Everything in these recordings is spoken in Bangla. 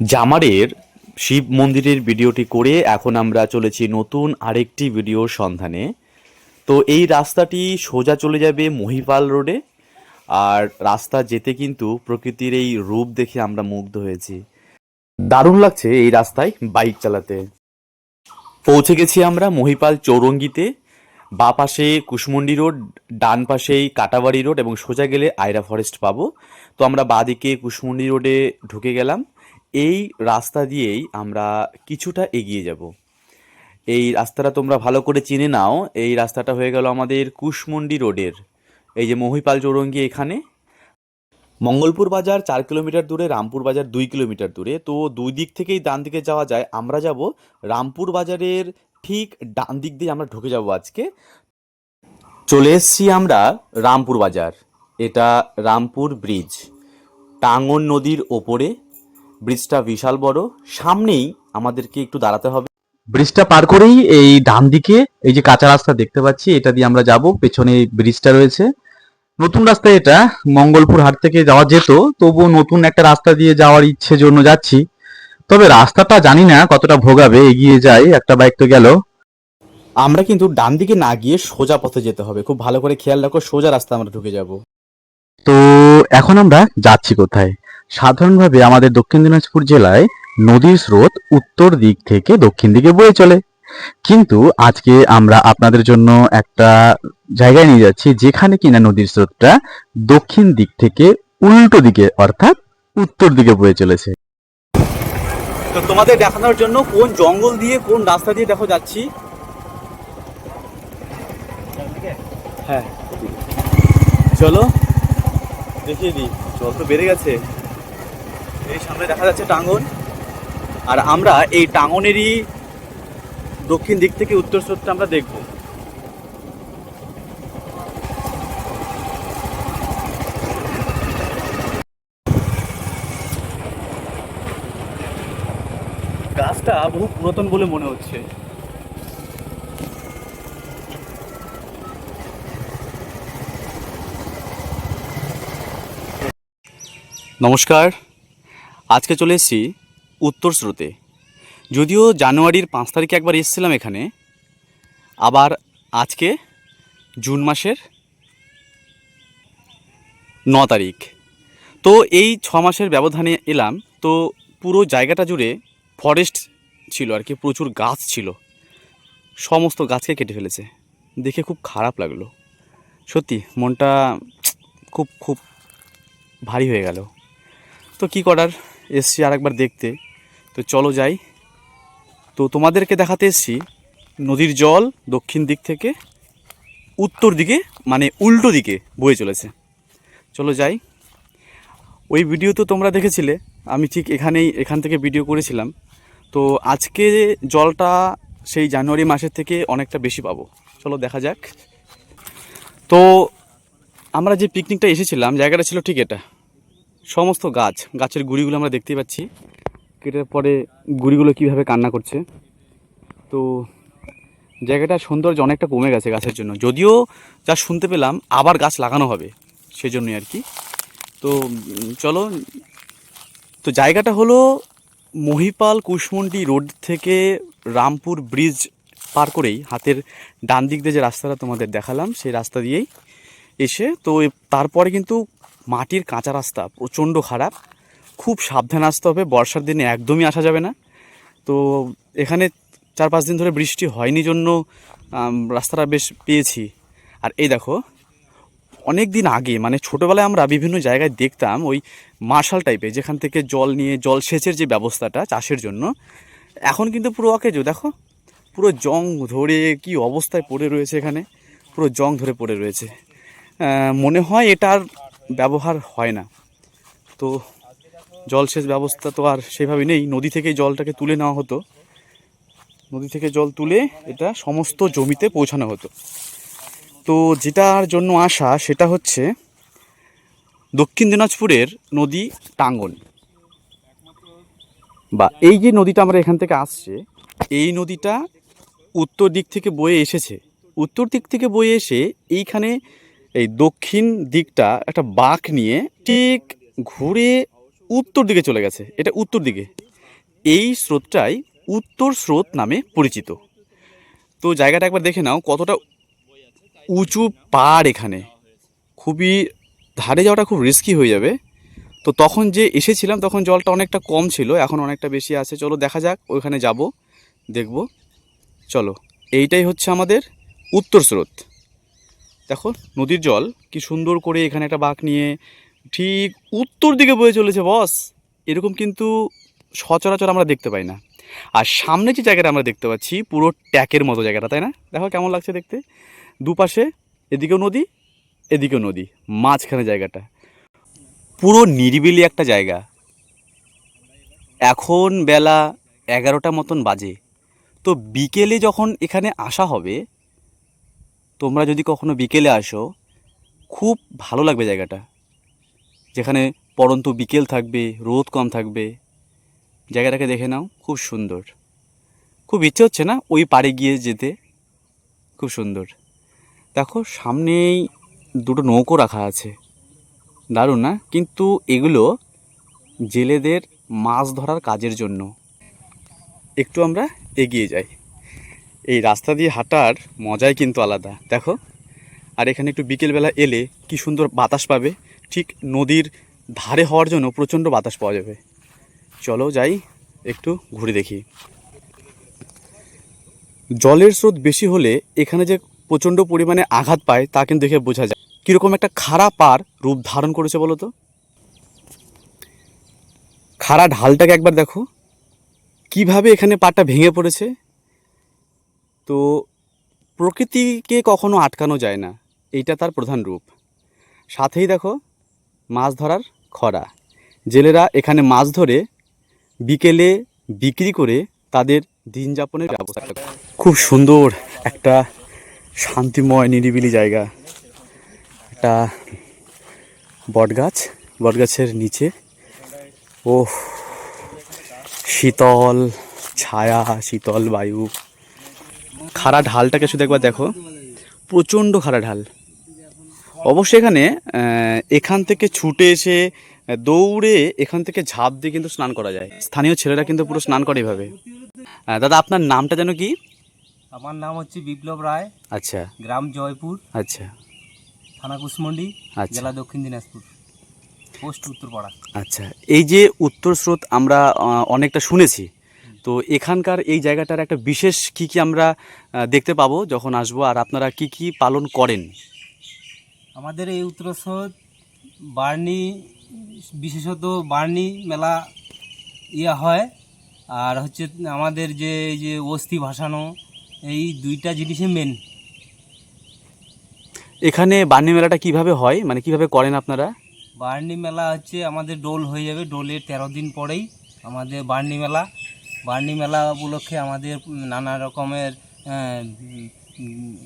জামারের শিব মন্দিরের ভিডিওটি করে এখন আমরা চলেছি নতুন আরেকটি ভিডিওর সন্ধানে। তো এই রাস্তাটি সোজা চলে যাবে মহিপাল রোডে। আর রাস্তা যেতে কিন্তু প্রকৃতির এই রূপ দেখে আমরা মুগ্ধ হয়েছি। দারুণ লাগছে এই রাস্তায় বাইক চালাতে। পৌঁছে গেছি আমরা মহিপাল চৌরঙ্গিতে। বা পাশে কুশমন্ডি রোড, ডান পাশেই কাটাবাড়ি রোড এবং সোজা গেলে আয়রা ফরেস্ট পাবো। তো আমরা বাদিকে কুশমন্ডি রোডে ঢুকে গেলাম। এই রাস্তা দিয়েই আমরা কিছুটা এগিয়ে যাব। এই রাস্তাটা তোমরা ভালো করে চিনে নাও। এই রাস্তাটা হয়ে গেল আমাদের কুশমন্ডি রোডের। এই যে মহিপাল চৌরঙ্গি এখানে। মঙ্গলপুর বাজার চার কিলোমিটার দূরে, রামপুর বাজার দুই কিলোমিটার দূরে। তো দুই দিক থেকেই ডান দিকে যাওয়া যায়। আমরা যাব রামপুর বাজারের ঠিক ডান দিক দিয়ে আমরা ঢুকে যাব আজকে। চলে এসছি আমরা রামপুর বাজার। এটা রামপুর ব্রিজ। টাঙ্গন নদীর ওপরে ব্রিজটা বিশাল বড়। সামনেই আমাদেরকে একটু দাঁড়াতে হবে। ব্রিজটা পার করেই এই ডান দিকে এই যে কাঁচা রাস্তা দেখতে পাচ্ছি এটা দিয়ে আমরা যাব। পেছনে ব্রিজটা রয়েছে। নতুন রাস্তা এটা মঙ্গলপুর হাট থেকে যাওয়া যেত তবুও নতুন একটা রাস্তা দিয়ে যাওয়ার ইচ্ছে জন্য যাচ্ছি। তবে রাস্তাটা জানি না কতটা ভোগাবে এগিয়ে যায় একটা বাইক তো গেল। আমরা কিন্তু ডান দিকে না গিয়ে সোজা পথে যেতে হবে। খুব ভালো করে খেয়াল রাখো সোজা রাস্তা আমরা ঢুকে যাব। তো এখন আমরা যাচ্ছি কোথায়? সাধারণভাবে আমাদের দক্ষিণ দিনাজপুর জেলায় নদীর স্রোত উত্তর দিক থেকে দক্ষিণ দিকে বয়ে চলে। কিন্তু আজকে আমরা আপনাদের জন্য একটা জায়গায় নিয়ে যাচ্ছি যেখানে কিনা নদীর স্রোতটা দক্ষিণ দিক থেকে উল্টো দিকে অর্থাৎ উত্তর দিকে বয়ে চলেছে। তো তোমাদের দেখানোর জন্য কোন জঙ্গল দিয়ে কোন রাস্তা দিয়ে দেখো যাচ্ছি। হ্যাঁ চলো। দেখিয়ে দিই, জল তো বেড়ে গেছে। এই সামনে দেখা যাচ্ছে টাঙ্গন। আর আমরা এই টাঙ্গনেরই দক্ষিণ দিক থেকে উত্তর স্রোতটা আমরা দেখব। গাছটা বহু পুরাতন বলে মনে হচ্ছে। নমস্কার। আজকে চলে এসেছি উত্তর স্রোতে। যদিও জানুয়ারির পাঁচ তারিখে একবার এসেছিলাম এখানে, আবার আজকে জুন মাসের ন তারিখ। তো এই ছ মাসের ব্যবধানে এলাম, তো পুরো জায়গাটা জুড়ে ফরেস্ট ছিল আর কি, প্রচুর গাছ ছিল। সমস্ত গাছকে কেটে ফেলেছে। দেখে খুব খারাপ লাগল। সত্যি, মনটা খুব খুব ভারী হয়ে গেল। তো কি করার? এসছি আর একবার দেখতে। তো চলো যাই। তো তোমাদেরকে দেখাতে এসছি নদীর জল দক্ষিণ দিক থেকে উত্তর দিকে মানে উল্টো দিকে বয়ে চলেছে। চলো যাই। ওই ভিডিও তো তোমরা দেখেছিলে, আমি ঠিক এখানেই, এখান থেকে ভিডিও করেছিলাম। তো আজকে জলটা সেই জানুয়ারি মাসের থেকে অনেকটা বেশি পাবো। চলো দেখা যাক। তো আমরা যে পিকনিকটা এসেছিলাম, জায়গাটা ছিল ঠিক এটা। সমস্ত গাছ, গাছের গুড়িগুলো আমরা দেখতেই পাচ্ছি। কেটে পরে গুড়িগুলো কীভাবে কান্না করছে। তো জায়গাটার সৌন্দর্য অনেকটা কমে গেছে গাছের জন্য। যদিও যা শুনতে পেলাম, আবার গাছ লাগানো হবে, সেজন্যই আর কি। তো চলো। তো জায়গাটা হলো মহিপাল কুশমন্ডি রোড থেকে রামপুর ব্রিজ পার করেই হাতের ডান দিক দিয়ে যে রাস্তাটা তোমাদের দেখালাম, সেই রাস্তা দিয়েই এসে, তো তারপরে কিন্তু মাটির কাঁচা রাস্তা প্রচণ্ড খারাপ। খুব সাবধানে আসতে হবে, বর্ষার দিনে একদমই আসা যাবে না। তো এখানে চার পাঁচ দিন ধরে বৃষ্টি হয়নি জন্য রাস্তাটা বেশ পেয়েছি। আর এই দেখো, অনেক দিন আগে মানে ছোটোবেলায় আমরা বিভিন্ন জায়গায় দেখতাম ওই মার্শাল টাইপের যেখান থেকে জল নিয়ে, জল সেচের যে ব্যবস্থাটা চাষের জন্য, এখন কিন্তু পুরো অকেজো। দেখো, পুরো জং ধরে কি অবস্থায় পড়ে রয়েছে এখানে, পুরো জং ধরে পড়ে রয়েছে। মনে হয় এটার ব্যবহার হয় না। তো জলসেচ ব্যবস্থা তো আর সেভাবে নেই। নদী থেকে জলটাকে তুলে নেওয়া হতো। নদী থেকে জল তুলে এটা সমস্ত জমিতে পৌঁছানো হতো। তো যেটার জন্য আসা সেটা হচ্ছে দক্ষিণ দিনাজপুরের নদী টাঙ্গন। বা এই যে নদীটা আমরা এখান থেকে আসছে, এই নদীটা উত্তর দিক থেকে বয়ে এসেছে। উত্তর দিক থেকে বয়ে এসে এইখানে এই দক্ষিণ দিকটা একটা বাঁক নিয়ে ঠিক ঘুরে উত্তর দিকে চলে গেছে, এটা উত্তর দিকে। এই স্রোতটাই উত্তর স্রোত নামে পরিচিত। তো জায়গাটা একবার দেখে নাও, কতটা উঁচু পাড় এখানে। খুবই ধারে যাওয়াটা খুব রিস্কি হয়ে যাবে। তো তখন যে এসেছিলাম, তখন জলটা অনেকটা কম ছিল, এখন অনেকটা বেশি আছে। চলো দেখা যাক, ওইখানে যাব, দেখব। চলো, এইটাই হচ্ছে আমাদের উত্তর স্রোত। দেখো, নদীর জল, কি সুন্দর করে এখানে একটা বাঁক নিয়ে ঠিক উত্তর দিকে বয়ে চলেছে বস এরকম কিন্তু সচরাচর আমরা দেখতে পাই না। আর সামনে যে জায়গাটা আমরা দেখতে পাচ্ছি, পুরো ট্যাকের মতো জায়গাটা, তাই না? দেখো কেমন লাগছে দেখতে। দুপাশে এদিকেও নদী এদিকেও নদী, মাঝখানে জায়গাটা। পুরো নিরিবিলি একটা জায়গা। এখন বেলা এগারোটা মতন বাজে। তো বিকেলে যখন এখানে আসা হবে তোমরা যদি কখনো বিকেলে আসো, খুব ভালো লাগবে জায়গাটা। যেখানে পরন্তু বিকেল থাকবে, রোদ কম থাকবে। জায়গাটাকে দেখে নাও, খুব সুন্দর। খুব ইচ্ছে হচ্ছে না ওই পাড়ে গিয়ে যেতে? খুব সুন্দর। দেখো, সামনেই দুটো নৌকো রাখা আছে। দারুণ না? কিন্তু এগুলো জেলেদের মাছ ধরার কাজের জন্য। একটু আমরা এগিয়ে যাই। এই রাস্তা দিয়ে হাঁটার মজাই কিন্তু আলাদা, দেখো। আর এখানে একটু বিকেলবেলা এলে কি সুন্দর বাতাস পাবে, ঠিক নদীর ধারে হওয়ার জন্য প্রচণ্ড বাতাস পাওয়া যাবে। চলো যাই, একটু ঘুরে দেখি। জলের স্রোত বেশি হলে এখানে যে প্রচণ্ড পরিমাণে আঘাত পায়, তা কিন্তু দেখে বোঝা যায়। কীরকম একটা খাড়া পার রূপ ধারণ করেছে বলো তো? খাড়া ঢালটাকে একবার দেখো। কীভাবে এখানে পাটা ভেঙে পড়েছে? তো প্রকৃতিকে কখনো আটকানো যায় না। এইটা তার প্রধান রূপ। সাথেই দেখো, মাছ ধরার খরা। জেলেরা এখানে মাছ ধরে বিকেলে বিক্রি করে তাদের দিন যাপনের ব্যবস্থা। খুব সুন্দর একটা শান্তিময়, নিরিবিলি জায়গা। একটা বটগাছ, বটগাছের নিচে। ও শীতল ছায়া, শীতল বায়ু। খাড়া ঢালটাকে শুধু একবার দেখো। প্রচণ্ড খাড়া ঢাল। অবশ্যই এখানে এখান থেকে ছুটে এসে দৌড়ে এখান থেকে ঝাঁপ দিয়ে কিন্তু স্নান করা যায়। স্থানীয় ছেলেরা কিন্তু পুরো স্নান করে এভাবে। দাদা আপনার নামটা যেন কি? আমার নাম হচ্ছে বিপ্লব রায়। আচ্ছা। গ্রাম জয়পুর। আচ্ছা। থানা কুশমন্ডি আচ্ছা। জেলা দক্ষিণ দিনাজপুর। পোস্ট উত্তরপাড়া। আচ্ছা। এই যে উত্তর স্রোত আমরা অনেকটা শুনেছি। তো এখানকার এই জায়গাটার একটা বিশেষ কি কি আমরা দেখতে পাবো যখন আসব আর আপনারা কি কি পালন করেন? আমাদের এই উত্তরস্রোত বার্নি বিশেষত বার্নি মেলা ইয়া হয় আর হচ্ছে আমাদের যে এই যে অস্থি ভাসানো এই দুইটা জিনিসই মেন এখানে বার্নি মেলাটা কীভাবে হয়? মানে কীভাবে করেন আপনারা? বার্নি মেলা হচ্ছে আমাদের ডোল হয়ে যাবে ডোলের তেরো দিন পরেই আমাদের বার্নি মেলা। বার্নি মেলা উপলক্ষে আমাদের নানা রকমের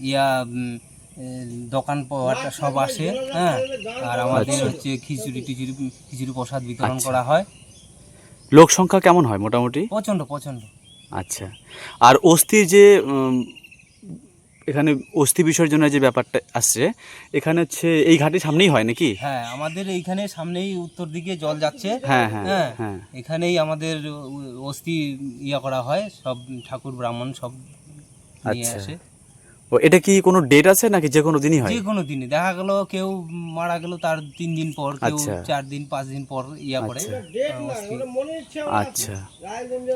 ইয়া দোকান পাওয়াটা সব আসে হ্যাঁ আর আমাদের আচ্ছা। হচ্ছে খিচুড়ি টিচুড়ি খিচুড়ি প্রসাদ বিতরণ আচ্ছা। করা হয় লোক সংখ্যা কেমন হয় মোটামুটি প্রচণ্ড প্রচণ্ড আচ্ছা আর অস্থির যে এখানে অস্থি বিসর্জনের যে ব্যাপারটা আসছে এখানে হচ্ছে এই ঘাটের সামনেই হয় নাকি? হ্যাঁ আমাদের এইখানে সামনেই উত্তর দিকে জল যাচ্ছে। হ্যাঁ হ্যাঁ হ্যাঁ হ্যাঁ। এখানেই আমাদের অস্থি ইয়া করা হয় সব ঠাকুর ব্রাহ্মণ সব নিয়ে আচ্ছা। আসে। ও এটা কি কোনো ডেট আছে নাকি যে কোনো দিনই হয়? যে কোনো দিনে দেখা গেল কেউ মারা গেল তার তিন দিন পর কেউ আচ্ছা। চার দিন পাঁচ দিন পর ইয়া করে আচ্ছা। আচ্ছা।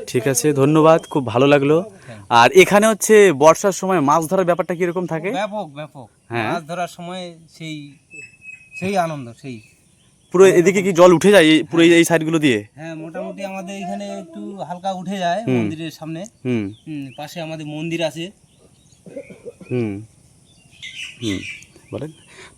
ঠিক আছে ধন্যবাদ খুব ভালো লাগল। হ্যাঁ। আর এখানে হচ্ছে বর্ষার সময় মাছ ধরার ব্যাপারটা কীরকম থাকে? ব্যাপক ব্যাপক। হ্যাঁ। মাছ ধরার সময় সেই সেই আনন্দ সেই। পুরো এদিকে কি জল উঠে যায় এই- পুরো এই- সাইডগুলো দিয়ে? হ্যাঁ মোটামুটি আমাদের এখানে একটু হালকা উঠে যায় মন্দিরের সামনে। হুম। হুম, পাশে আমাদের মন্দির আছে। হুম হুম বলেন।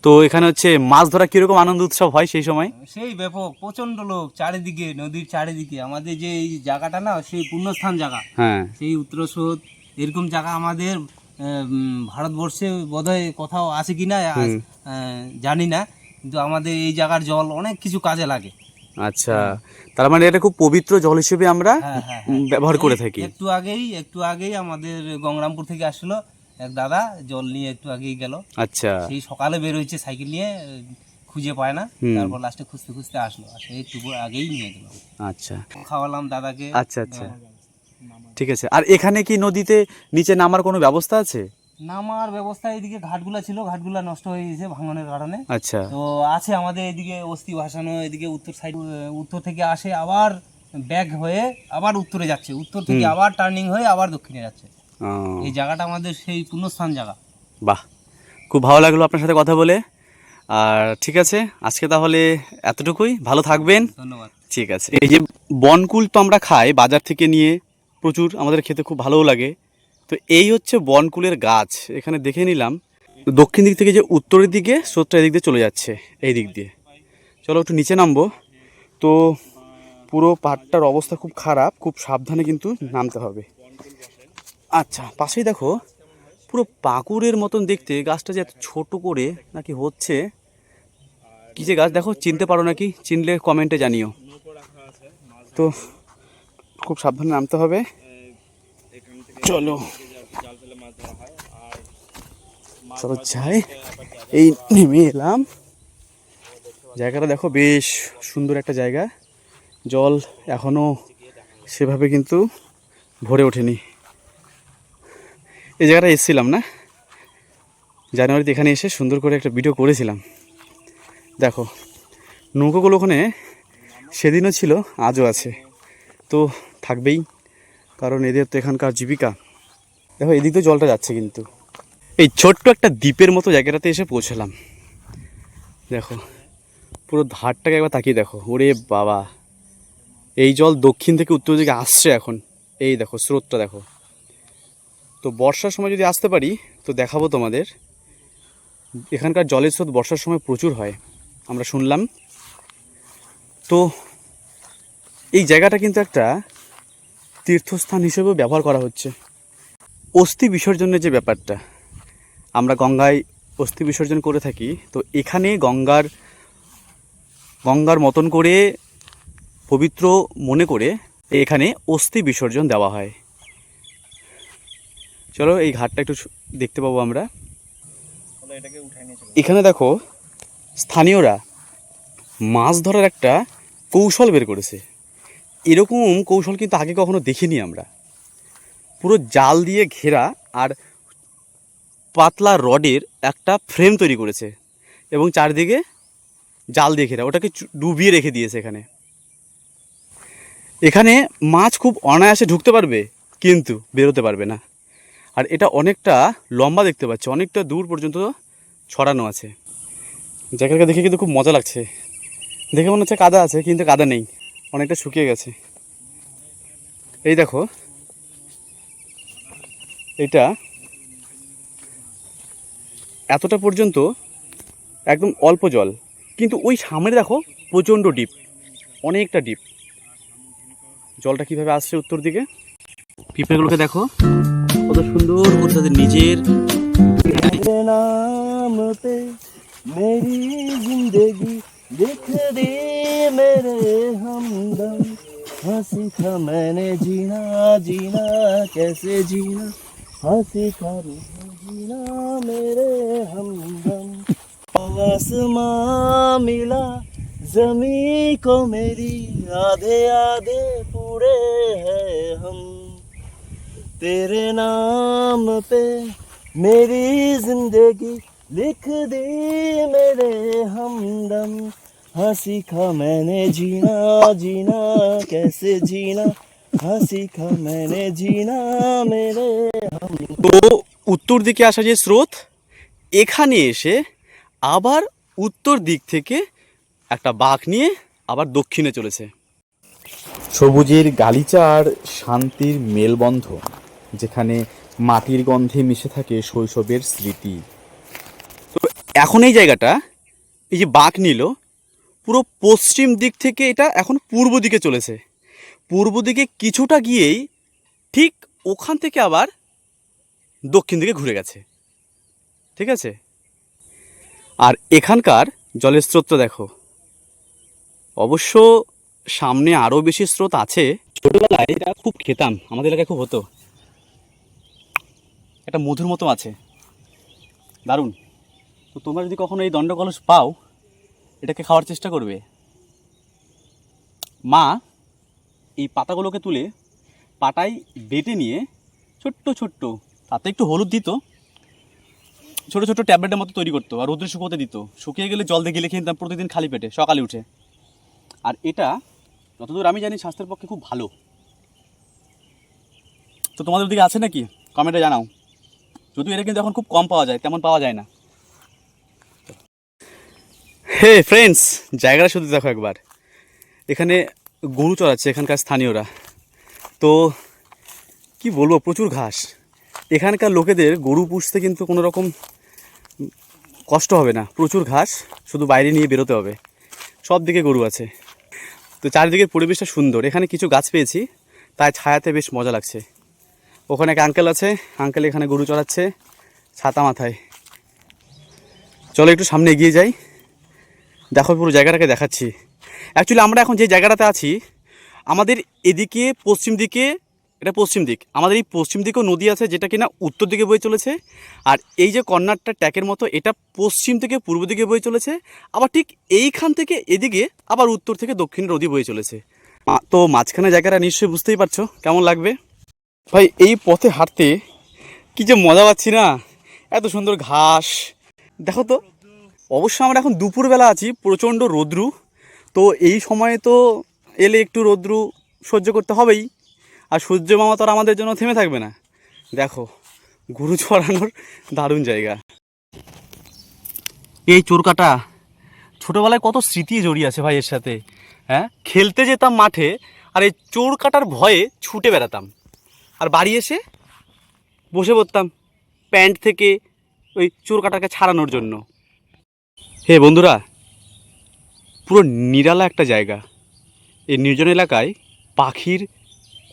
তো এখানে হচ্ছে মাছ ধরা কীরকম আনন্দ উৎসব হয় সেই সময়? সেই ব্যাপক প্রচণ্ড লোক চারিদিকে নদীর চারিদিকে। আমাদের যে এই জায়গাটা না সেই পুণ্যস্থান জায়গা। হ্যাঁ। সেই উত্তরস্রোত এরকম জায়গা আমাদের উম, ভারতবর্ষে বোধহয় কোথাও আছে কি না আজ, আহ, জানি না। কিন্তু আমাদের এই জায়গার জল অনেক কিছু কাজে লাগে। আচ্ছা। তার মানে এটা খুব পবিত্র জল হিসেবে আমরা হ্যাঁ হ্যাঁ উম, ব্যবহার করে থাকি। একটু আগেই একটু আগেই আমাদের গঙ্গরামপুর থেকে আসলো। এক দাদা জল নিয়ে একটু আগেই গেল। আচ্ছা। সেই সকালে বের হয়েছে সাইকেল নিয়ে খুঁজে পায় না। তারপর লাস্টে খুঁজতে খুঁজতে আসলো। আর এইটুকু আগেই নিয়ে গেল। আচ্ছা। খাওয়ালাম দাদাকে। আচ্ছা আচ্ছা। ঠিক আছে। আর এখানে কি নদীতে নিচে নামার কোনো ব্যবস্থা আছে? নামার ব্যবস্থা এদিকে ঘাটগুলা ছিল ঘাটগুলা নষ্ট হয়ে গেছে ভাঙনের কারণে। আচ্ছা। তো আছে আমাদের এদিকে অস্থি ভাসানো এদিকে উত্তর সাইড উত্তর থেকে আসে আবার ব্যাক হয়ে আবার উত্তরে যাচ্ছে। উত্তর থেকে আবার টার্নিং হয়ে আবার দক্ষিণে যাচ্ছে। এই জায়গাটা আমাদের সেই পুণ্যস্থান জায়গা। বাহ খুব ভালো লাগল আপনার সাথে কথা বলে। আর ঠিক আছে আজকে তাহলে এতটুকুই। ভালো থাকবেন। ধন্যবাদ। ঠিক আছে। এই যে বনকুল তো আমরা খাই বাজার থেকে নিয়ে প্রচুর আমাদের খেতে খুব ভালোও লাগে। তো এই হচ্ছে বনকুলের গাছ এখানে দেখে নিলাম। দক্ষিণ দিক থেকে যে উত্তরের দিকে স্রোতটা এদিক দিয়ে চলে যাচ্ছে এই দিক দিয়ে। চলো একটু নিচে নামবো। তো পুরো পাটটার অবস্থা খুব খারাপ খুব সাবধানে কিন্তু নামতে হবে। আচ্ছা পাশেই দেখো, পুরো পাকুড়ের মতন দেখতে, গাছটা যে এত ছোট করে নাকি হচ্ছে। কি যে গাছ, দেখো, চিনতে পারো নাকি? চিনলে কমেন্টে জানিও। তো, খুব সাবধানে নামতে হবে। চলো। চলো যাই। এই নেমে এলাম। জায়গাটা দেখো বেশ সুন্দর একটা জায়গা। জল এখনও সেভাবে কিন্তু ভরে ওঠেনি। এই জায়গাটা এসেছিলাম না? জানুয়ারিতে এখানে এসে সুন্দর করে একটা ভিডিও করেছিলাম। দেখো, নৌকোগুলো ওখানে সেদিনও ছিল, আজও আছে। তো থাকবেই, কারণ এদের তো এখানকার জীবিকা। দেখো, এদিক তো জলটা যাচ্ছে কিন্তু। এই ছোট্ট একটা দ্বীপের মতো জায়গাটাতে এসে পৌঁছালাম। দেখো, পুরো ধারটাকে একবার তাকিয়ে দেখো। ওরে বাবা! এই জল দক্ষিণ থেকে উত্তর দিকে আসছে এখন। এই দেখো, স্রোতটা দেখো। তো বর্ষার সময় যদি আসতে পারি, তো দেখাবো তোমাদের। এখানকার জলের স্রোত বর্ষার সময় প্রচুর হয়, আমরা শুনলাম। তো এই জায়গাটা কিন্তু একটা তীর্থস্থান হিসেবেও ব্যবহার করা হচ্ছে। অস্থি বিসর্জনের যে ব্যাপারটা, আমরা গঙ্গায় অস্থি বিসর্জন করে থাকি, তো এখানে গঙ্গার গঙ্গার মতন করে পবিত্র মনে করে এখানে অস্থি বিসর্জন দেওয়া হয়। চলো এই ঘাটটা একটু দেখতে পাবো আমরা। এখানে দেখো স্থানীয়রা মাছ ধরার একটা কৌশল বের করেছে। এরকম কৌশল কিন্তু আগে কখনো দেখিনি আমরা। পুরো জাল দিয়ে ঘেরা আর পাতলা রডের একটা ফ্রেম তৈরি করেছে এবং চারদিকে জাল দিয়ে ঘেরা ওটাকে ডুবিয়ে রেখে দিয়েছে এখানে। এখানে মাছ খুব অনায়াসে ঢুকতে পারবে কিন্তু বেরোতে পারবে না। আর এটা অনেকটা লম্বা দেখতে পাচ্ছি, অনেকটা দূর পর্যন্ত ছড়ানো আছে। জায়গাটা দেখে কিন্তু খুব মজা লাগছে। দেখে মনে হচ্ছে কাদা আছে, কিন্তু কাদা নেই, অনেকটা শুকিয়ে গেছে। এই দেখো, এটা এতটা পর্যন্ত একদম অল্প জল, কিন্তু ওই সামনে দেখো প্রচণ্ড ডিপ, অনেকটা ডিপ। জলটা কীভাবে আসছে উত্তর দিকে? পিঁপড়েগুলোকে দেখো। কত সুন্দর করে তাদের নিজের तेरे नाम पे मेरी जिंदगी लिख दी मेरे हमदम हाँ सीखा मैंने जीना जीना कैसे जीना हाँ सीखा मैंने जीना मेरे हमदम आसमां मिला जमी को मेरी आधे आधे पूरे हैं हम तेरे नाम पे मेरी जिंदगी लिख दी मेरे हमदम हाँ सीखा मैंने जीना जीना कैसे जीना हाँ सीखा मैंने जीना मेरे তো উত্তর দিকে আসা যে স্রোত এখানে এসে আবার উত্তর দিক থেকে একটা বাঁক নিয়ে আবার দক্ষিণে চলেছে সবুজের গালিচা আর শান্তির মেলবন্ধন যেখানে মাটির গন্ধে মিশে থাকে শৈশবের স্মৃতি। তো এখন এই জায়গাটা, এই যে বাঁক নিল, পুরো পশ্চিম দিক থেকে এটা এখন পূর্ব দিকে চলেছে। পূর্ব দিকে কিছুটা গিয়েই ঠিক ওখান থেকে আবার দক্ষিণ দিকে ঘুরে গেছে। ঠিক আছে? আর এখানকার জলের স্রোতটা দেখো। অবশ্য সামনে আরও বেশি স্রোত আছে। ছোটবেলায় এটা খুব খেতাম, আমাদের এলাকায় খুব হতো। একটা মধুর মতো আছে। দারুণ। তো তোমরা যদি কখনো এই দণ্ডকলস পাও, এটাকে খাওয়ার চেষ্টা করবে। মা, এই পাতাগুলোকে তুলে পাটায় বেটে নিয়ে ছোট্ট ছোট্ট, তাতে একটু হলুদ দিত, ছোট ছোট ট্যাবলেটের মতো তৈরি করতো আর রোদ্রে শুকোতে দিত। শুকিয়ে গেলে জল দিয়ে গেলে খেতাম প্রতিদিন খালি পেটে, সকালে উঠে। আর এটা যতদূর আমি জানি স্বাস্থ্যের পক্ষে খুব ভালো। তো তোমাদের দিকে আছে নাকি? কমেন্টে জানাও। যদিও এটা কিন্তু এখন খুব কম পাওয়া যায়, তেমন পাওয়া যায় না। হে ফ্রেন্ডস জায়গাটা শুধু দেখো একবার। এখানে গরু চড়াচ্ছে এখানকার স্থানীয়রা। তো কি বলব, প্রচুর ঘাস। এখানকার লোকেদের গরু পুষতে কিন্তু কোনো রকম কষ্ট হবে না। প্রচুর ঘাস, শুধু বাইরে নিয়ে বেরোতে হবে। সব দিকে গরু আছে। তো চারিদিকের পরিবেশটা সুন্দর। এখানে কিছু গাছ পেয়েছি তাই ছায়াতে বেশ মজা লাগছে। ওখানে এক আঙ্কেল আছে। আঙ্কেল এখানে গরু চড়াচ্ছে, ছাতা মাথায়। চলো একটু সামনে এগিয়ে যাই। দেখো পুরো জায়গাটাকে দেখাচ্ছি। অ্যাকচুয়ালি আমরা এখন যে জায়গাটাতে আছি, আমাদের এদিকে পশ্চিম দিকে, এটা পশ্চিম দিক। আমাদের এই পশ্চিম দিকেও নদী আছে যেটা কিনা উত্তর দিকে বয়ে চলেছে। আর এই যে কর্নারটা ট্যাকের মতো, এটা পশ্চিম থেকে পূর্ব দিকে বয়ে চলেছে। আবার ঠিক এইখান থেকে এদিকে আবার উত্তর থেকে দক্ষিণ নদী বয়ে চলেছে। তো মাঝখানে জায়গাটা নিশ্চয়ই বুঝতেই পারছ। কেমন লাগবে? ভাই, এই পথে হাঁটতে কি যে মজা পাচ্ছি না। এত সুন্দর ঘাস। দেখো তো, অবশ্য আমরা এখন দুপুরবেলা আছি, প্রচণ্ড রোদ্রু। তো এই সময়ে তো এলে একটু রোদ্রু সহ্য করতে হবেই। আর সূর্য মামা তো আর আমাদের জন্য থেমে থাকবে না। দেখো, গরু ছড়ানোর দারুণ জায়গা। এই চোরকাটা ছোটোবেলায় কত স্মৃতি জড়িয়ে আছে ভাই এর সাথে হ্যাঁ? খেলতে যেতাম মাঠে, আর এই চোর কাটার ভয়ে ছুটে বেড়াতাম। আর বাড়ি এসে বসে পড়তাম প্যান্ট থেকে ওই চোর কাটাকে ছাড়ানোর জন্য। হে বন্ধুরা, পুরো নিরালা একটা জায়গা। এই নির্জন এলাকায় পাখির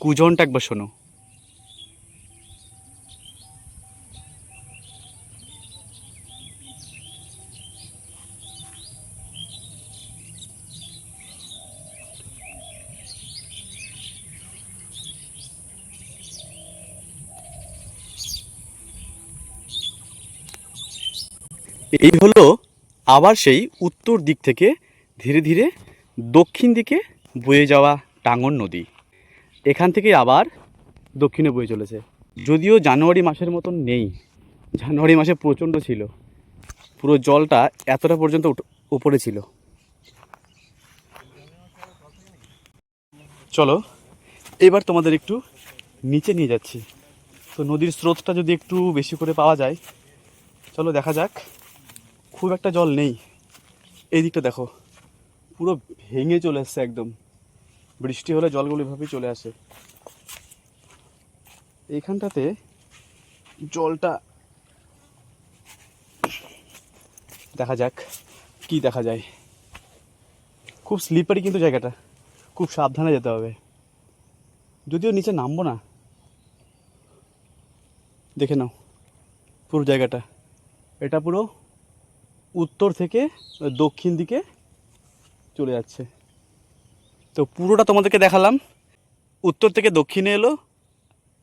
কুজনটা একবার শোনো। এই হলো আবার সেই উত্তর দিক থেকে ধীরে ধীরে দক্ষিণ দিকে বয়ে যাওয়া টাঙ্গন নদী। এখান থেকে আবার দক্ষিণে বয়ে চলেছে। যদিও জানুয়ারি মাসের মতন নেই। জানুয়ারি মাসে প্রচণ্ড ছিল। পুরো জলটা এতটা পর্যন্ত উপরে ছিল। চলো, এবার তোমাদের একটু নিচে নিয়ে যাচ্ছি। তো নদীর স্রোতটা যদি একটু বেশি করে পাওয়া যায়, চলো দেখা যাক। খুব একটা জল নেই। এই দিকটা দেখো, পুরো ভেঙে চলে আসছে একদম। বৃষ্টি হলে জলগুলো এভাবেই চলে আসে। এইখানটাতে জলটা দেখা যাক কি দেখা যায়। খুব স্লিপারি কিন্তু জায়গাটা, খুব সাবধানে যেতে হবে। যদিও নিচে নামবো না। দেখে নাও পুরো জায়গাটা। এটা পুরো উত্তর থেকে দক্ষিণ দিকে চলে যাচ্ছে। তো পুরোটা তোমাদেরকে দেখালাম। উত্তর থেকে দক্ষিণে এলো,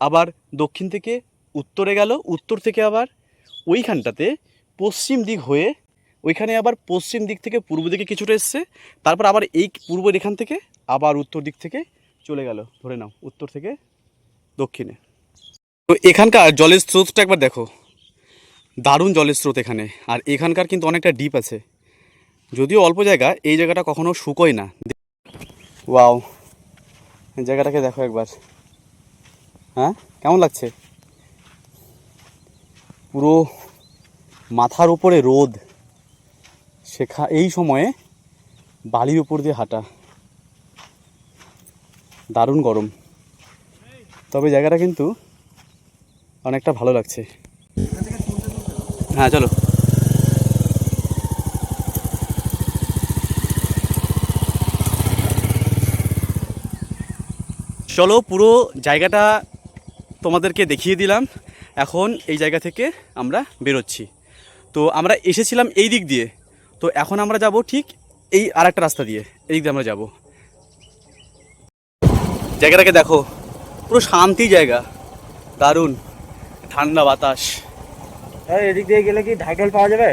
আবার দক্ষিণ থেকে উত্তরে গেল, উত্তর থেকে আবার ওইখানটাতে পশ্চিম দিক হয়ে, ওইখানে আবার পশ্চিম দিক থেকে পূর্ব দিকে কিছুটা এসছে, তারপর আবার এই পূর্ব এখান থেকে আবার উত্তর দিক থেকে চলে গেল। ধরে নাও, উত্তর থেকে দক্ষিণে। তো এখানকার জলের স্রোতটা একবার দেখো। দারুণ জলের স্রোত এখানে। আর এখানকার কিন্তু অনেকটা ডিপ আছে। যদিও অল্প জায়গা, এই জায়গাটা কখনো শুকোয় না। ওয়াও জায়গাটাকে দেখো একবার। হ্যাঁ? কেমন লাগছে? পুরো মাথার উপরে রোদ। শেখা, এই সময়ে বালির উপর দিয়ে হাঁটা। দারুণ গরম। তবে জায়গাটা কিন্তু অনেকটা ভালো লাগছে। হ্যাঁ চলো। চলো, পুরো জায়গাটা তোমাদেরকে দেখিয়ে দিলাম। এখন এই জায়গা থেকে আমরা বেরোচ্ছি। তো আমরা এসেছিলাম এই দিক দিয়ে। তো এখন আমরা যাব ঠিক এই আর একটা রাস্তা দিয়ে। এই দিক দিয়ে আমরা যাব। জায়গাটাকে দেখো, পুরো শান্তি জায়গা। দারুণ। ঠান্ডা বাতাস। এদিক দিয়ে গেলে কি ঢাকেল পাওয়া যাবে